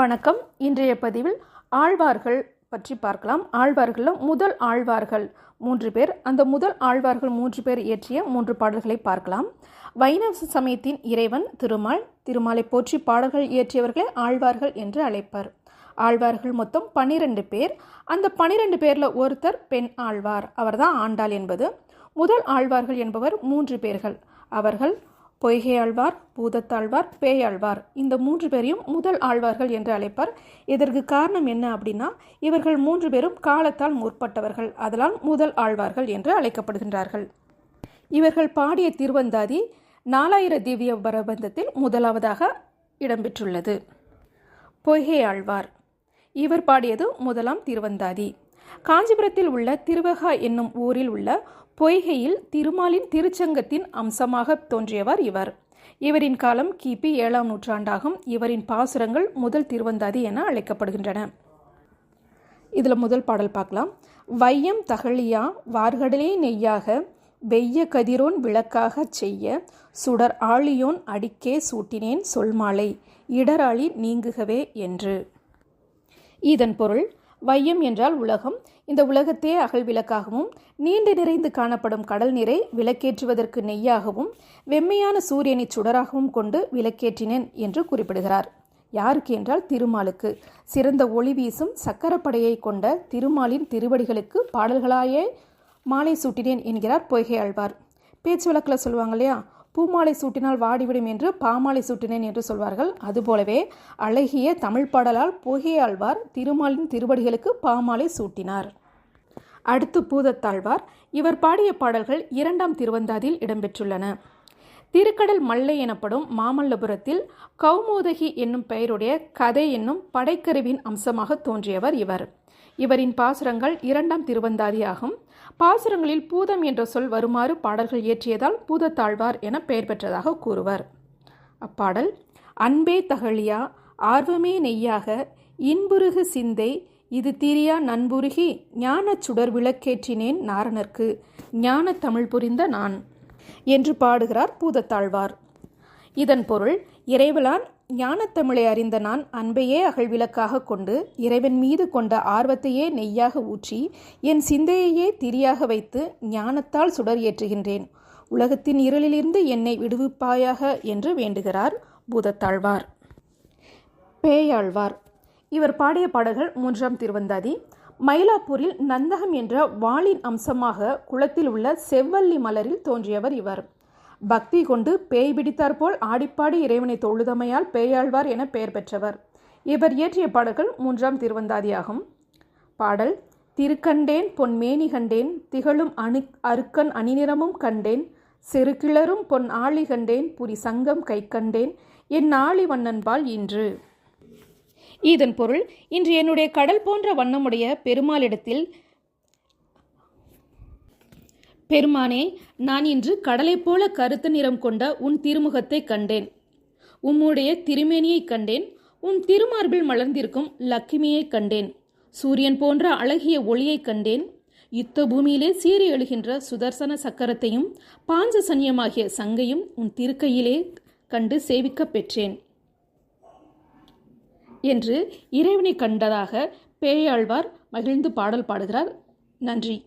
வணக்கம். இன்றைய பதிவில் ஆழ்வார்கள் பற்றி பார்க்கலாம். ஆழ்வார்களில் முதல் ஆழ்வார்கள் மூன்று பேர். அந்த முதல் ஆழ்வார்கள் மூன்று பேர் இயற்றிய மூன்று பாடல்களை பார்க்கலாம். வைணவ சமயத்தின் இறைவன் திருமால் திருமாலை போற்றி பாடல்கள் இயற்றியவர்களே ஆழ்வார்கள் என்று அழைப்பார். ஆழ்வார்கள் மொத்தம் பன்னிரண்டு பேர். அந்த பனிரெண்டு பேரில் ஒருத்தர் பெண் ஆழ்வார். அவர்தான் ஆண்டாள் என்பது. முதல் ஆழ்வார்கள் என்பவர் மூன்று பேர்கள். அவர்கள் பொய்கை ஆழ்வார் பூதத்தாழ்வார் பேயாழ்வார் இந்த மூன்று பேரையும் முதல் ஆழ்வார்கள் என்று அழைப்பார். இதற்கு காரணம் என்ன அப்படின்னா இவர்கள் மூன்று பேரும் காலத்தால் முற்பட்டவர்கள். அதனால் முதல் ஆழ்வார்கள் என்று அழைக்கப்படுகின்றார்கள். இவர்கள் பாடிய திருவந்தாதி நாலாயிர திவ்ய பிரபந்தத்தில் முதலாவதாக இடம்பெற்றுள்ளது. பொய்கை ஆழ்வார். இவர் பாடியது முதலாம் திருவந்தாதி. காஞ்சிபுரத்தில் உள்ள திருவகா என்னும் ஊரில் உள்ள பொய்கையில் திருமாலின் திருச்சங்கத்தின் அம்சமாக தோன்றியவர் இவர். இவரின் காலம் கிபி ஏழாம் நூற்றாண்டாகும். இவரின் பாசுரங்கள் முதல் திருவந்தாதி என அழைக்கப்படுகின்றன. இதில் முதல் பாடல் பார்க்கலாம். வையம் தகழியா வார்கடலே நெய்யாக வெய்ய கதிரோன் விளக்காகச் செய்ய சுடர் ஆழியோன் அடிக்கே சூட்டினேன் சொல்மாலை இடராளி நீங்குகவே என்று. இதன் பொருள் வையம் என்றால் உலகம். இந்த உலகத்தே அகல் விளக்காகவும் நீண்டு நிறைந்து காணப்படும் கடல் நீரை விளக்கேற்றுவதற்கு நெய்யாகவும் வெம்மையான சூரியனை சுடராகவும் கொண்டு விளக்கேற்றினேன் என்று குறிப்பிடுகிறார். யாருக்கு என்றால் திருமாலுக்கு. சிறந்த ஒளி வீசும் சக்கரப்படையை கொண்ட திருமாலின் திருவடிகளுக்கு பாடல்களாயே மாலை சூட்டினேன் என்கிறார் பொய்கை ஆழ்வார். பேச்சு வழக்கில் சொல்லுவாங்க இல்லையா? பூமாலை சூட்டினால் வாடிவிடும் என்று பாமாலை சூட்டினேன் என்று சொல்வார்கள். அதுபோலவே அழகிய தமிழ் பாடலால் பொய்கை ஆழ்வார் திருமாலின் திருவடிகளுக்கு பாமாலை சூட்டினார். அடுத்து பூதத்தாழ்வார். இவர் பாடிய பாடல்கள் இரண்டாம் திருவந்தாதியில் இடம்பெற்றுள்ளன. திருக்கடல் மல்லை எனப்படும் மாமல்லபுரத்தில் கௌமோதகி என்னும் பெயருடைய கதை என்னும் படைக்கருவின் அம்சமாக தோன்றியவர் இவர். இவரின் பாசுரங்கள் இரண்டாம் திருவந்தாதி ஆகும் பாசுரங்களில் பூதம் என்ற சொல் வருமாறு பாடல்கள் இயற்றியதால் பூதத்தாழ்வார் என பெயர் பெற்றதாக கூறுவர். அப்பாடல் அன்பே தகழியா ஆர்வமே நெய்யாக இன்புருகு சிந்தை இது திரியா நண்புருகி ஞானச் சுடர் விளக்கேற்றினேன் நாரணர்க்கு ஞான தமிழ் புரிந்த நான் என்று பாடுகிறார் பூதத்தாழ்வார். இதன் பொருள் இறைவலான் ஞானத்தமிழை அறிந்த நான் அன்பையே அகழ்விளக்காக கொண்டு இறைவன் மீது கொண்ட ஆர்வத்தையே நெய்யாக ஊற்றி என் சிந்தையையே திரியாக வைத்து ஞானத்தால் சுடர் ஏற்றுகின்றேன். உலகத்தின் இருளிலிருந்து என்னை விடுவிப்பாயாக என்று வேண்டுகிறார் பூதத்தாழ்வார். பேயாழ்வார். இவர் பாடிய பாடல்கள் மூன்றாம் திருவந்தாதி. மயிலாப்பூரில் நந்தகம் என்ற வாளின் அம்சமாக குளத்தில் உள்ள செவ்வல்லி மலரில் தோன்றியவர் இவர். பக்தி கொண்டு பேய் பிடித்தார் போல் ஆடிப்பாடி இறைவனை தொழுதமையால் பேயாழ்வார் என பெயர் பெற்றவர். இவர் இயற்றிய பாடல்கள் மூன்றாம் திருவந்தாதியாகும். பாடல் திருக்கண்டேன் பொன் மேனி கண்டேன் திகழும் அணு அருக்கன் அணிநிறமும் கண்டேன் செருக்கிளரும் பொன் ஆளி கண்டேன் புரி சங்கம் கை கண்டேன் என் ஆளி வண்ணன்பால் இன்று. இதன் பொருள் இன்று என்னுடைய கடல் போன்ற வண்ணமுடைய பெருமாளிடத்தில் பெருமானே நான் இன்று கடலைப் போல கருத்த நிறம் கொண்ட உன் திருமுகத்தை கண்டேன். உம்முடைய திருமேனியை கண்டேன். உன் திருமார்பில் மலர்ந்திருக்கும் லக்கிமியை கண்டேன். சூரியன் போன்ற அழகிய ஒளியை கண்டேன். யுத்த பூமியிலே சீறி எழுகின்ற சுதர்சன சக்கரத்தையும் பாஞ்ச சன்யமாகிய சங்கையும் உன் திருக்கையிலே கண்டு சேவிக்கப் பெற்றேன். என்று இறைவனை கண்டதாக பேயாழ்வார் மகிழ்ந்து பாடல் பாடுகிறார். நன்றி.